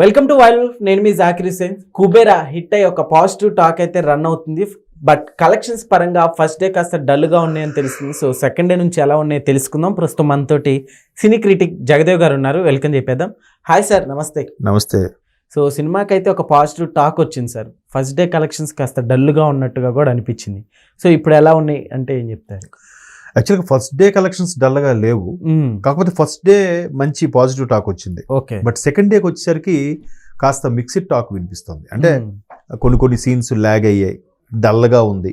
Welcome to wild నేను మీ Zakir Hussain Kubera hit అయ్యి ఒక పాజిటివ్ టాక్ అయితే రన్ అవుతుంది. బట్ కలెక్షన్స్ పరంగా ఫస్ట్ డే కాస్త డల్గా ఉన్నాయని తెలుస్తుంది. సో సెకండ్ డే నుంచి ఎలా ఉన్నాయో తెలుసుకుందాం. ప్రస్తుతం మనతోటి సినీ క్రిటిక్ జగదేవ్ గారు ఉన్నారు. వెల్కమ్ చెప్పేద్దాం. హాయ్ సార్ నమస్తే. నమస్తే. సో సినిమాకి అయితే ఒక పాజిటివ్ టాక్ వచ్చింది సార్ ఫస్ట్ డే కలెక్షన్స్ కాస్త డల్గా ఉన్నట్టుగా కూడా అనిపించింది. సో ఇప్పుడు ఎలా ఉన్నాయి అంటే ఏం చెప్తారు? యాక్చువల్గా ఫస్ట్ డే కలెక్షన్స్ డల్గా లేవు. కాకపోతే ఫస్ట్ డే మంచి పాజిటివ్ టాక్ వచ్చింది. ఓకే బట్ సెకండ్ డేకి వచ్చేసరికి కాస్త మిక్స్డ్ టాక్ వినిపిస్తుంది. అంటే కొన్ని కొన్ని సీన్స్ ల్యాగ్ అయ్యాయి డల్గా ఉంది.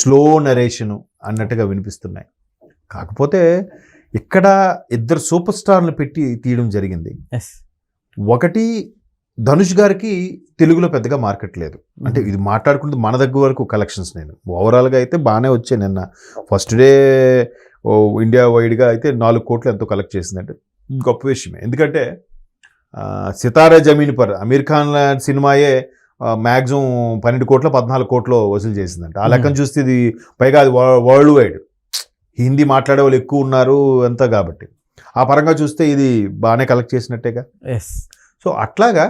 స్లో నరేషను అన్నట్టుగా వినిపిస్తున్నాయి. కాకపోతే ఇక్కడ ఇద్దరు సూపర్ స్టార్లు పెట్టి తీయడం జరిగింది. ఒకటి ధనుష్ గారికి తెలుగులో పెద్దగా మార్కెట్ లేదు. అంటే ఇది మాట్లాడుకుంటే మన దగ్గర వరకు కలెక్షన్స్ నేను. ఓవరాల్గా అయితే బాగానే వచ్చాయి నిన్న. ఫస్ట్ డే ఇండియా వైడ్గా అయితే నాలుగు కోట్లు ఎంతో కలెక్ట్ చేసిందంటే గొప్ప విషయమే. ఎందుకంటే సితారా జమీన్ పర్ అమీర్ ఖాన్ సినిమాయే మ్యాక్సిమం పన్నెండు కోట్ల పద్నాలుగు కోట్లు వసూలు చేసిందంట. ఆ లెక్కను చూస్తే ఇది పైగా అది వరల్డ్ వైడ్ హిందీ మాట్లాడే వాళ్ళు ఎక్కువ ఉన్నారు ఎంత కాబట్టి. ఆ పరంగా చూస్తే ఇది బాగానే కలెక్ట్ చేసినట్టేగా. ఎస్ సో అట్లాగా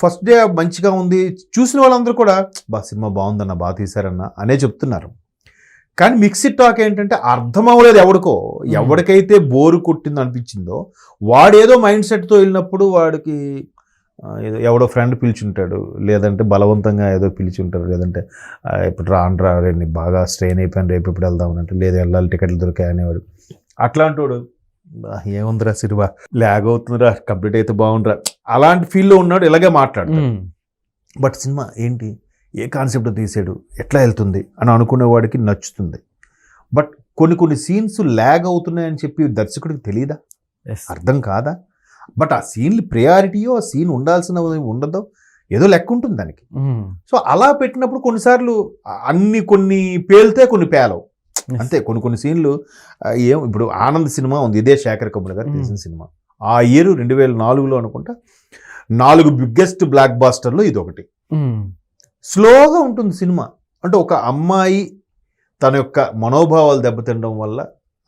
ఫస్ట్ డే మంచిగా ఉంది. చూసిన వాళ్ళందరూ కూడా బా సినిమా బాగుందన్న బాగా తీశారన్న అనే చెప్తున్నారు. కానీ మిక్సిడ్ టాక్ ఏంటంటే అర్థం అవ్వలేదు ఎవడికో ఎవరికైతే బోరు కొట్టిందో అనిపించిందో వాడేదో మైండ్ సెట్తో వెళ్ళినప్పుడు వాడికి ఏదో ఎవడో ఫ్రెండ్ పిలిచుంటాడు. లేదంటే బలవంతంగా ఏదో పిలిచుంటారు లేదంటే ఇప్పుడు రాను రా రే, నీ బాగా స్ట్రెయిన్ అయిపోయాను రేపు ఇప్పుడు వెళ్దామని అంటే లేదు వెళ్ళాలి టికెట్లు దొరికాయి అనేవాడు. అట్లాంటి వాడు "బా, ఏముందిరా సినిమా లాగ్ అవుతుందిరా కంప్లీట్ అయితే బాగుందిరా అలాంటి ఫీల్లో ఉన్నాడు ఇలాగే మాట్లాడతాడు. బట్ సినిమా ఏంటి? ఏ కాన్సెప్ట్ తీసాడు? ఎట్లా వెళ్తుంది? అని అనుకునేవాడికి నచ్చుతుంది. బట్ కొన్ని కొన్ని సీన్స్ ల్యాగ్ అవుతున్నాయని చెప్పి దర్శకుడికి తెలియదా అర్థం కాదా? బట్ ఆ సీన్లు ప్రయారిటీయో ఆ సీన్ ఉండాల్సిన ఉండదో ఏదో లెక్క ఉంటుంది దానికి. సో అలా పెట్టినప్పుడు కొన్నిసార్లు అన్ని కొన్ని పేలితే కొన్ని పేలవు అంతే కొన్ని కొన్ని సీన్లు ఆ, ఏం ఇప్పుడు ఆనంద్ సినిమా ఉంది ఇదే శేఖర్ కమల్ గారు మ్మ్. తీసిన సినిమా. ఆ ఇయర్ రెండు వేల నాలుగులో అనుకుంటా నాలుగు బిగ్గెస్ట్ బ్లాక్ బాస్టర్లో ఇది ఒకటి స్లోగా ఉంటుంది సినిమా. అంటే ఒక అమ్మాయి తన యొక్క మనోభావాలు దెబ్బతినడం వల్ల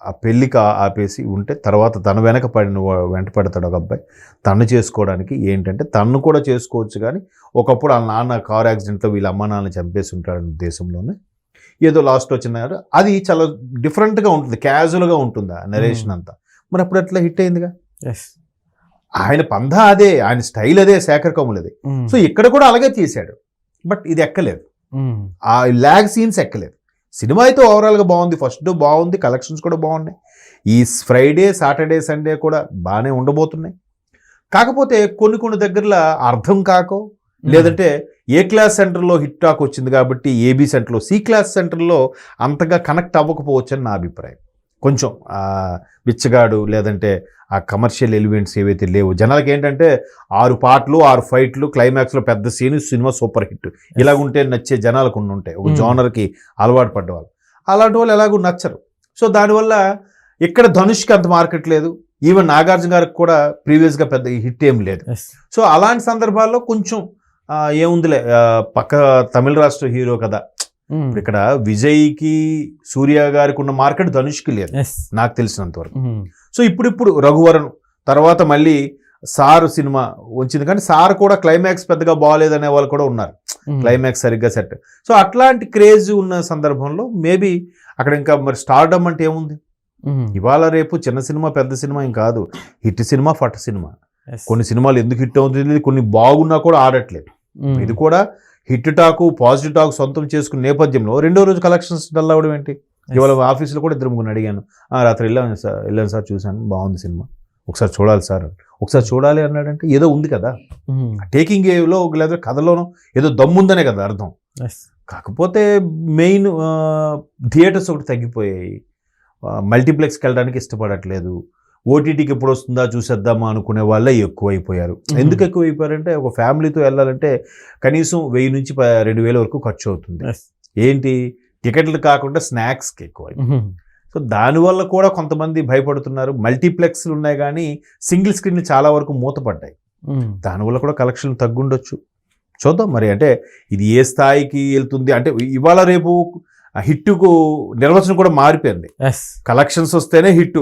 ఆ పెళ్ళికి ఆ- ఆపేసి ఉంటే తర్వాత తన వెనక పడిన వెంట పడతాడు ఒక అబ్బాయి. తను చేసుకోవడానికి ఏంటంటే తను కూడా చేసుకోవచ్చు కానీ ఒకప్పుడు వాళ్ళ నాన్న కార్ యాక్సిడెంట్లో వీళ్ళ అమ్మ నాన్న చంపేసి ఉంటాడని ఉద్దేశంలోనే ఏదో లాస్ట్ వచ్చినారు అది చాలా డిఫరెంట్గా ఉంటుంది క్యాజువల్గా ఉంటుంది ఆ నరేషన్ అంతా? మరి అప్పుడు అట్లా హిట్ అయిందిగా? ఎస్ ఆయన పంధా అదే ఆయన స్టైల్ అదే శేఖర్ కమల్ అదే. సో ఇక్కడ కూడా అలాగే తీశాడు. బట్ ఇది ఎక్కలేదు. ఆ ల్యాగ్ సీన్స్ ఎక్కలేదు. సినిమా అయితే ఓవరాల్గా బాగుంది ఫస్ట్ బాగుంది కలెక్షన్స్ కూడా బాగున్నాయి. ఈ ఫ్రైడే సాటర్డే సండే కూడా బాగానే ఉండబోతున్నాయి. కాకపోతే కొన్ని కొన్ని దగ్గరలో అర్థం కాకో లేదంటే ఏ క్లాస్ సెంటర్లో హిట్ టాక్ వచ్చింది కాబట్టి ఏబీ సెంటర్లో సి క్లాస్ సెంటర్లో అంతగా కనెక్ట్ అవ్వకపోవచ్చు అని నా అభిప్రాయం. కొంచెం బిచ్చగాడు లేదంటే ఆ కమర్షియల్ ఎలిమెంట్స్ ఏవైతే లేవు జనాలకి ఏంటంటే ఆరు పాటలు ఆరు ఫైట్లు క్లైమాక్స్లో పెద్ద సీన్ సినిమా సూపర్ హిట్. ఇలా ఉంటే నచ్చే జనాలకు కొన్ని ఉంటాయి. ఒక Hmm. జోనర్కి అలవాటు పడ్డవాళ్ళు. అలాంటి వాళ్ళు ఎలాగో నచ్చరు. సో దానివల్ల ఇక్కడ ధనుష్కి అంత మార్కెట్ లేదు. ఈవెన్ నాగార్జున గారికి కూడా ప్రీవియస్గా పెద్ద హిట్ ఏం లేదు. సో అలాంటి సందర్భాల్లో కొంచెం ఏముందిలే పక్క తమిళ రాష్ట్ర హీరో కదా. ఇప్పుడు ఇక్కడ విజయ్కి సూర్య గారికి ఉన్న మార్కెట్ ధనుష్కి లేదు. నాకు తెలిసినంత వరకు. సో ఇప్పుడిప్పుడు రఘువరన్ తర్వాత మళ్ళీ సార్ సినిమా వచ్చింది. కానీ సార్ కూడా క్లైమాక్స్ పెద్దగా బాగాలేదనే వాళ్ళు కూడా ఉన్నారు. క్లైమాక్స్ సరిగ్గా సెట్. సో అట్లాంటి క్రేజ్ ఉన్న సందర్భంలో మేబీ అక్కడ ఇంకా మరి స్టార్డమ్ అంటే ఏముంది? ఇవాళ రేపు చిన్న సినిమా పెద్ద సినిమా ఏం కాదు. హిట్ సినిమా ఫట్ సినిమా. కొన్ని సినిమాలు ఎందుకు హిట్ అవుతుంది కొన్ని బాగున్నా కూడా ఆడట్లేదు. ఇది కూడా హిట్ టాకు పాజిటివ్ టాక్ సొంతం చేసుకున్న నేపథ్యంలో రెండో రోజు కలెక్షన్స్ డల్ అవ్వడం ఏంటి? ఇవాళ ఆఫీస్లో కూడా ఇద్దరు ముగ్గురు అడిగాను. "ఆ, రాత్రి వెళ్ళాను సార్ వెళ్ళాను సార్ చూశాను. బాగుంది సినిమా. ఒకసారి చూడాలి సార్. ఒకసారి చూడాలి అన్నాడంటే ఏదో ఉంది కదా. టేకింగ్ ఏలో లేదా కథలోనో ఏదో దమ్ముందనే కదా అర్థం. కాకపోతే మెయిన్ థియేటర్స్ ఒకటి తగ్గిపోయాయి. మల్టీప్లెక్స్కి వెళ్ళడానికి ఇష్టపడట్లేదు. ఓటీటీకి ఎప్పుడు వస్తుందా చూసేద్దామా అనుకునే వాళ్ళే ఎక్కువైపోయారు. ఎందుకు ఎక్కువైపోయారంటే ఒక ఫ్యామిలీతో వెళ్ళాలంటే కనీసం వెయ్యి నుంచి రెండు వేల వరకు ఖర్చు అవుతుంది ఏంటి? టికెట్లు కాకుండా స్నాక్స్కి ఎక్కువ సో దానివల్ల కూడా కొంతమంది భయపడుతున్నారు. మల్టీప్లెక్స్లు ఉన్నాయి కానీ సింగిల్ స్క్రీన్లు చాలా వరకు మూతపడ్డాయి. దానివల్ల కూడా కలెక్షన్ తగ్గుండొచ్చు. చూద్దాం మరి. అంటే ఇది ఏ స్థాయికి వెళ్తుంది? అంటే ఇవాళ రేపు హిట్కు నిర్వచనం కూడా మారిపోయింది. కలెక్షన్స్ వస్తేనే హిట్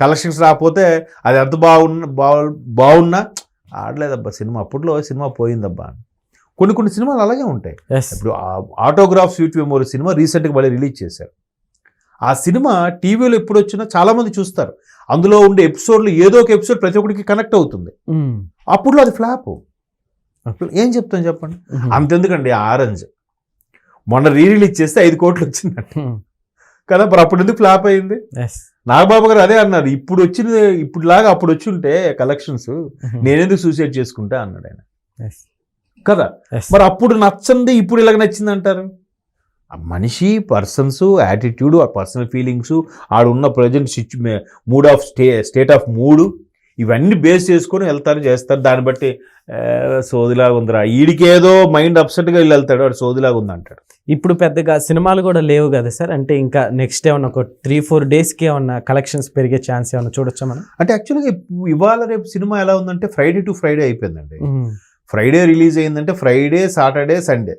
కలెక్షన్స్ రాకపోతే అది ఎంత బాగున్న బాగు- బాగున్నా ఆడలేదబ్బా సినిమా. అప్పట్లో సినిమా పోయిందబ్బా అని. కొన్ని కొన్ని సినిమాలు అలాగే ఉంటాయి. ఇప్పుడు ఆటోగ్రాఫ్ స్వీట్ మెమోరీ సినిమా రీసెంట్గా మళ్ళీ రిలీజ్ చేశారు. ఆ సినిమా టీవీలో ఎప్పుడు వచ్చినా చాలా మంది చూస్తారు. అందులో ఉండే ఎపిసోడ్లు ఏదో ఒక ఎపిసోడ్ ప్రతి ఒక్కరికి కనెక్ట్ అవుతుంది. అప్పుడు అది ఫ్లాప్ ఏం చెప్తాను చెప్పండి? అంతెందుకండి ఆరెంజ్. మొన్న రీ రిలీజ్ చేస్తే ఐదు కోట్లు వచ్చిందంట. కదా మరి అప్పుడు ఎందుకు ఫ్లాప్ అయింది? నాగబాబు గారు అదే అన్నారు ఇప్పుడు వచ్చిన ఇప్పుడు లాగా అప్పుడు వచ్చి ఉంటే కలెక్షన్స్ నేనెందుకు సూసైడ్ చేసుకుంటా? అన్నాడు ఆయన. కదా? మరి అప్పుడు నచ్చంది ఇప్పుడు ఇలాగ నచ్చింది అంటారు? ఆ మనిషి పర్సన్స్ యాటిట్యూడ్ ఆ పర్సనల్ ఫీలింగ్స్ ఆడున్న present సిచ్యు mood of stay state of mood ఇవన్నీ బేస్ చేసుకొని వెళ్తారు చేస్తారు. దాన్ని బట్టి "ఏ, సోదిలాగా ఉందిరా. ఈడికేదో మైండ్ అప్సెట్గా వెళ్ళి వెళ్తాడు వాడు సోదిలాగా ఉంది అంటాడు ఇప్పుడు పెద్దగా సినిమాలు కూడా లేవు కదా సార్? అంటే ఇంకా నెక్స్ట్ ఏమన్నా ఒక త్రీ ఫోర్ డేస్కి ఏమన్నా కలెక్షన్స్ పెరిగే ఛాన్స్ ఏమన్నా చూడొచ్చా మనం? అంటే యాక్చువల్గా ఇవాళ రేపు సినిమా ఎలా ఉందంటే ఫ్రైడే టు ఫ్రైడే అయిపోయిందండి. ఫ్రైడే రిలీజ్ అయిందంటే ఫ్రైడే సాటర్డే సండే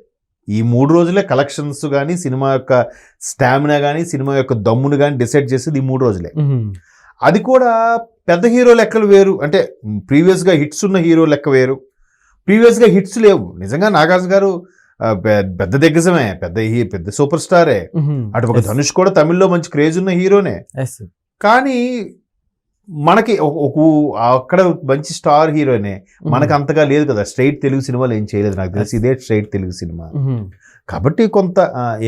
ఈ మూడు రోజులే కలెక్షన్స్ కానీ సినిమా యొక్క స్టామినా కానీ సినిమా యొక్క దమ్మును కానీ డిసైడ్ చేసేది ఈ మూడు రోజులే. అది కూడా పెద్ద హీరో లెక్కలు వేరు. అంటే ప్రీవియస్గా హిట్స్ ఉన్న హీరో లెక్క వేరు. ప్రీవియస్గా హిట్స్ లేవు. నిజంగా నాగార్జున గారు పెద్ద దిగ్గజమే. పెద్ద పెద్ద సూపర్ స్టారే. అటు ఒక ధనుష్ కూడా తమిళ్ళో మంచి క్రేజ్ ఉన్న హీరోనే. కానీ మనకి ఒక- ఒక అక్కడ మంచి స్టార్ హీరోనే. మనకు అంతగా లేదు కదా. స్ట్రైట్ తెలుగు సినిమాలు ఏం చేయలేదు. నాకు తెలిసి ఇదే స్ట్రైట్ తెలుగు సినిమా. కాబట్టి కొంత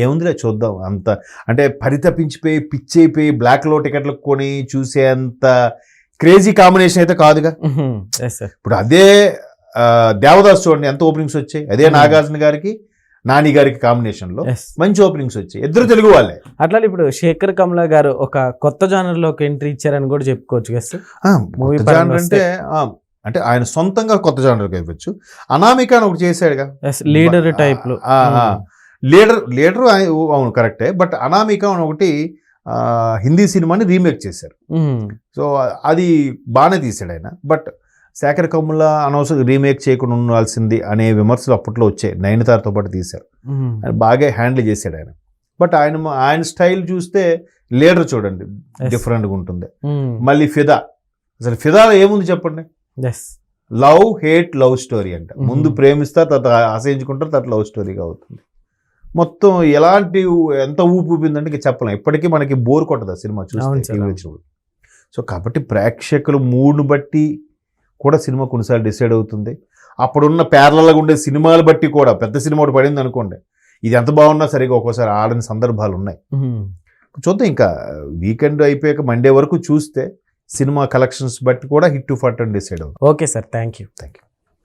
ఏముందిలే చూద్దాం. అంత అంటే పరితపించిపోయి పిచ్చి అయిపోయి బ్లాక్లో టికెట్లు కొని చూసేంత క్రేజీ కాంబినేషన్ అయితే కాదుగా. ఇప్పుడు అదే దేవదాస్ చూడండి ఎంత ఓపెనింగ్స్ వచ్చాయి. అదే. నాగార్జున గారికి నాని గారికి కాంబినేషన్లో ఎస్ మంచి ఓపెనింగ్స్ వచ్చాయి. ఇద్దరు తెలుగు వాళ్ళే. అట్లా ఇప్పుడు శేఖర్ కమలా గారు ఒక కొత్త జానర్లోకి ఎంట్రీ ఇచ్చారని కూడా చెప్పుకోవచ్చు genre అంటే ఆ, అంటే ఆయన సొంతంగా కొత్త జానర్కి ఇవ్వచ్చు అనామిక అని ఒకటి చేశాడుగా. Leader type. లీడర్ లీడర్ ఆయన- అవును కరెక్టే. బట్ అనామిక అని ఒకటి హిందీ సినిమాని రీమేక్ చేశారు. సో అది బాగానే తీశాడు ఆయన. బట్ శేఖర్ కమ్ముల అనవసరం రీమేక్ చేయకుండా ఉండాల్సింది అనే విమర్శలు అప్పట్లో వచ్చాయి. నయనతారతో పాటు తీశారు. ఆయన బాగా హ్యాండిల్ చేశాడు ఆయన. బట్ ఆయన ఆయన స్టైల్ చూస్తే లీడర్ చూడండి. డిఫరెంట్గా ఉంటుంది. మళ్ళీ ఫిదా. అసలు ఫిదాలో ఏముంది చెప్పండి? లవ్ హేట్ లవ్ స్టోరీ అంట. ముందు ప్రేమిస్తారు తర్వాత అసహించుకుంటారు తర్వాత లవ్ స్టోరీగా అవుతుంది. మొత్తం ఎలాంటి ఎంత ఊపు ఊపిందంటే ఇంక చెప్పలేం. ఇప్పటికీ మనకి బోర్ కొట్టదు ఆ సినిమా. వచ్చినప్పుడు సో కాబట్టి ప్రేక్షకులు మూడ్ను బట్టి కూడా సినిమా కొన్నిసార్లు డిసైడ్ అవుతుంది. అప్పుడున్న పేర్లలాగా ఉండే సినిమాలు బట్టి కూడా పెద్ద సినిమా ఒకటి పడింది అనుకోండి ఇది ఎంత బాగున్నా సరిగా ఒక్కోసారి ఆడని సందర్భాలు ఉన్నాయి. చూద్దాం ఇంకా వీకెండ్ అయిపోయాక మండే వరకు చూస్తే సినిమా కలెక్షన్స్ బట్టి కూడా హిట్ టు ఫట్ అని డిసైడ్ అవుతుంది. Okay sir thank you thank you